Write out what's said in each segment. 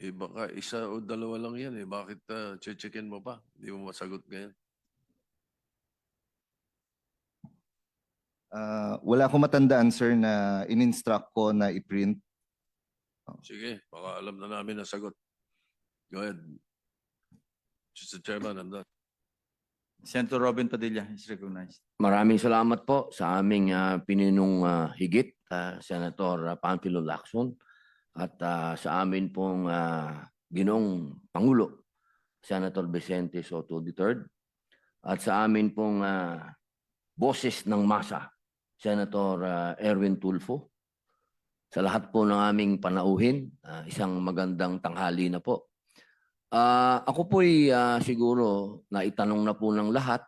Eh baka isa o dalawa lang yan eh. Bakit uh, checkin mo pa? Hindi mo masagot ngayon. Ah, wala akong matandaan, sir, na in-instruct ko na i-print. Sige, baka alam na namin ang sagot. Go ahead. Mr. Chairman, I'm done. Senator Robin Padilla is recognized. Maraming salamat po sa aming ah, pininong ah, higit, ah, Senator ah, Panfilo Lacson, at ah, sa amin pong ah, ginong Pangulo, Senator Vicente Soto III, at sa amin pong ah, boses ng masa, Senator ah, Erwin Tulfo. Sa lahat po ng aming panauhin, ah, isang magandang tanghali na po. Ah, ako po'y ah, siguro na itanong na po ng lahat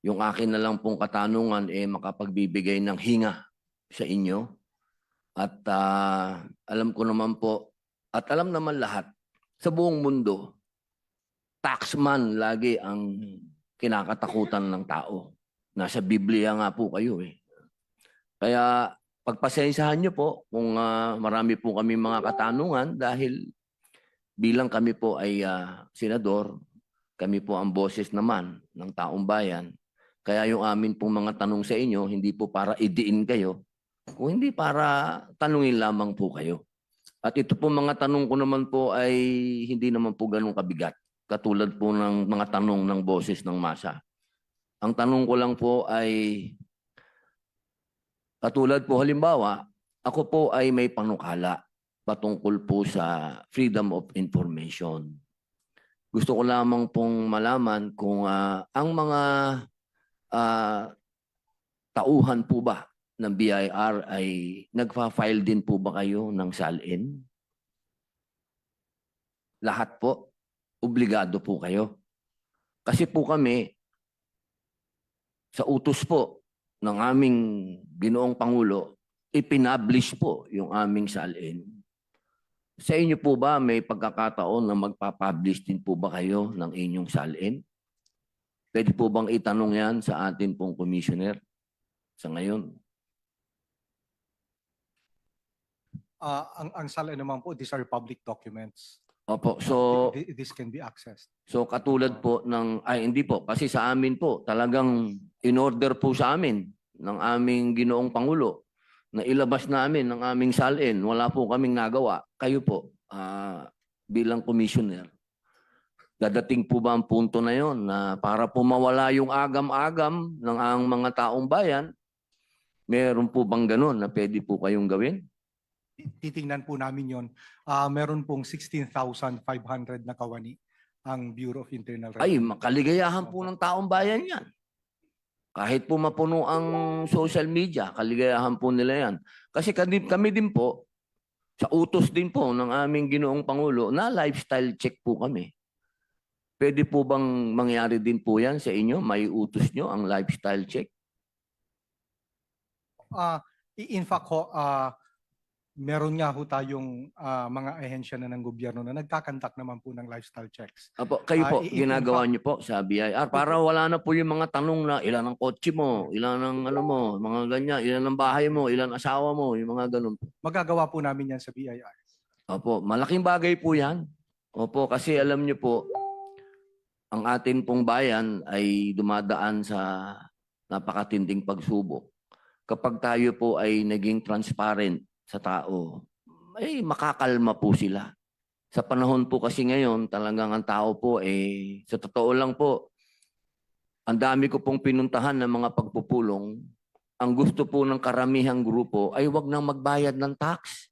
yung akin na lang pong katanungan eh makapagbibigay ng hinga sa inyo. At ah, alam ko naman po, at alam naman lahat, sa buong mundo, taxman lagi ang kinakatakutan ng tao. Nasa Biblia nga po kayo eh. Kaya pagpasensyahan niyo po kung ah, marami po kami mga katanungan dahil bilang kami po ay ah, senador, kami po ang boses naman ng taong bayan. Kaya yung amin pong mga tanong sa inyo, hindi po para idiin kayo, kung hindi para tanungin lamang po kayo. At ito po mga tanong ko naman po ay hindi naman po ganun kabigat. Katulad po ng mga tanong ng boses ng masa. Ang tanong ko lang po ay, katulad po halimbawa, ako po ay may panukala patungkol po sa freedom of information. Gusto ko lamang pong malaman kung ah, ang mga ah, tauhan po ba ng BIR ay nagfa-file din po ba kayo ng salin? Lahat po, obligado po kayo. Kasi po kami, sa utos po ng aming ginoong Pangulo, ipinablish po yung aming salin. Sa inyo po ba may pagkakataon na magpapublish din po ba kayo ng inyong salin? Pwede po bang itanong yan sa atin pong commissioner sa ngayon? Ah, ang ang sala naman po, these are public documents. Opo, so Th- This can be accessed. so katulad po ng ay hindi po kasi sa amin po talagang in order po sa amin ng aming ginoong pangulo na ilabas namin ng aming salin, wala po kaming nagawa. Kayo po ah, bilang commissioner Dadating po ba ang punto na yon na para po mawala yung agam-agam ng ang mga taong bayan, meron po bang ganun na pwede po kayong gawin? Titingnan po namin yon. Ah, meron pong 16,500 na kawani ang Bureau of Internal Ay, Revenue. makaligayahan po ng taong bayan yan. Kahit po mapuno ang social media, kaligayahan po nila yan. Kasi kami, din po, sa utos din po ng aming ginoong Pangulo, na lifestyle check po kami. Pwede po bang mangyari din po yan sa inyo? May utos nyo ang lifestyle check? Ah, i- in fact ho, ah, meron nga ho tayong ah, mga ahensya na ng gobyerno na nagkakantak naman po ng lifestyle checks. Apo, kayo Ah, po, i- in ginagawa niyo po sa BIR para wala na po yung mga tanong na ilan ang kotse mo, ilan ang ano mo, mga ganyan, ilan ang bahay mo, ilan asawa mo, yung mga ganun po. Magagawa po namin yan sa BIR. Opo, malaking bagay po yan. Opo, kasi alam niyo po, ang atin pong bayan ay dumadaan sa napakatinding pagsubok. Kapag tayo po ay naging transparent sa tao, ay makakalma po sila. Sa panahon po kasi ngayon, talagang ang tao po eh, sa totoo lang po, ang dami ko pong pinuntahan ng mga pagpupulong. Ang gusto po ng karamihang grupo ay wag nang magbayad ng tax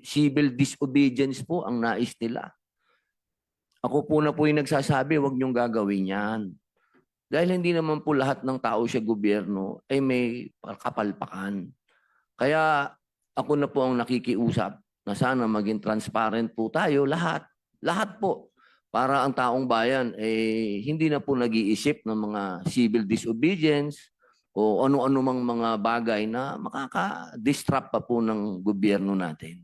civil disobedience po ang nais nila. Ako po na po yung nagsasabi, huwag niyong gagawin yan. Dahil hindi naman po lahat ng tao sa gobyerno ay may kapalpakan. Kaya ako na po ang nakikiusap na sana maging transparent po tayo lahat. Lahat po. Para ang taong bayan eh, hindi na po nag-iisip ng mga civil disobedience o ano-ano mang mga bagay na makaka-disrupt pa po ng gobyerno natin.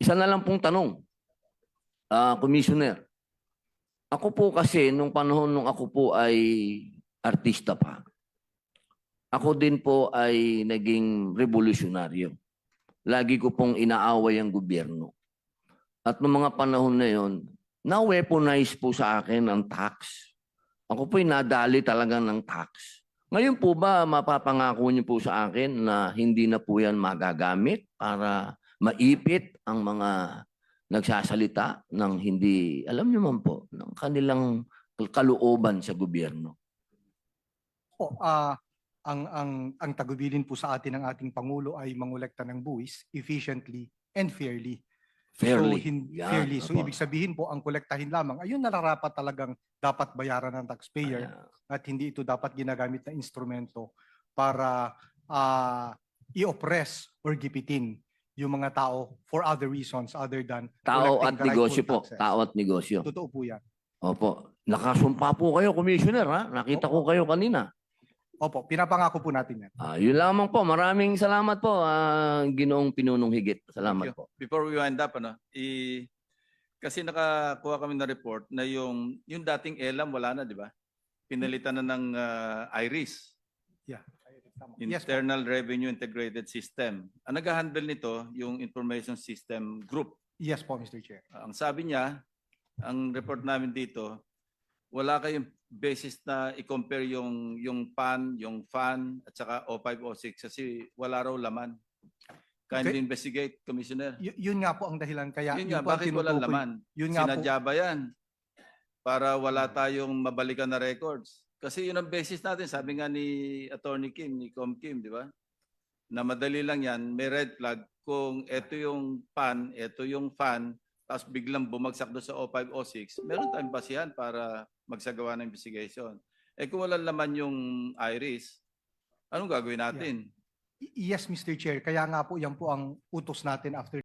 Isa na lang pong tanong, ah, Commissioner. Ako po kasi, nung panahon nung ako po ay artista pa, ako din po ay naging revolusyonaryo. Lagi ko pong inaaway ang gobyerno. at noong mga panahon na yon, na-weaponize po sa akin ang tax. Ako po'y nadali talaga ng tax. Ngayon po ba mapapangako niyo po sa akin na hindi na po yan magagamit para maipit ang mga nagsasalita ng hindi, alam niyo man po, ng kanilang kalooban sa gobyerno. Po, ah, ang ang ang tagubilin po sa atin ng ating pangulo ay mangolekta ng buwis efficiently and fairly. Fairly. So, hin- Yan, fairly. So opo. ibig sabihin po ang kolektahin lamang ayun nararapat talagang dapat bayaran ng taxpayer Kaya, at hindi ito dapat ginagamit na instrumento para ah, i-oppress or gipitin yung mga tao for other reasons other than tao at negosyo po. taxes. Tao at negosyo. Totoo po yan. Opo. Nakasumpa po kayo, Commissioner, ha? Nakita ko kayo kanina. Opo, pinapangako po natin yan. Ah, yun lamang po. Maraming salamat po, ah, Ginoong Pinunong Higit. Salamat Thank po. Before we wind up, ano, i kasi nakakuha kami ng report na yung yung dating ELAM wala na, di ba? Pinalitan na ng ah, IRIS, Yes po. Internal Revenue Integrated System. Ang nag-handle nito, yung Information System Group. Yes po, Mr. Chair. Ang sabi niya, ang report namin dito, wala kayong basis na i-compare yung yung PAN, yung FAN at saka O506 kasi wala raw laman. Kindly Okay. investigate, Commissioner. Y- yun nga po ang dahilan kaya Yun yun nga, po bakit tinutukoy- laman? Yun nga po. Sinadya ba yan? Para wala tayong mabalikan na records. Kasi yun ang basis natin, sabi nga ni Attorney Kim, ni Com Kim, di ba? Na madali lang yan, may red flag kung ito yung PAN, ito yung FAN, tapos biglang bumagsak doon sa 0506, meron tayong basihan para magsagawa ng investigation. Eh kung walang laman yung IRIS, anong gagawin natin? Yes, Mr. Chair. Kaya nga po yan po ang utos natin after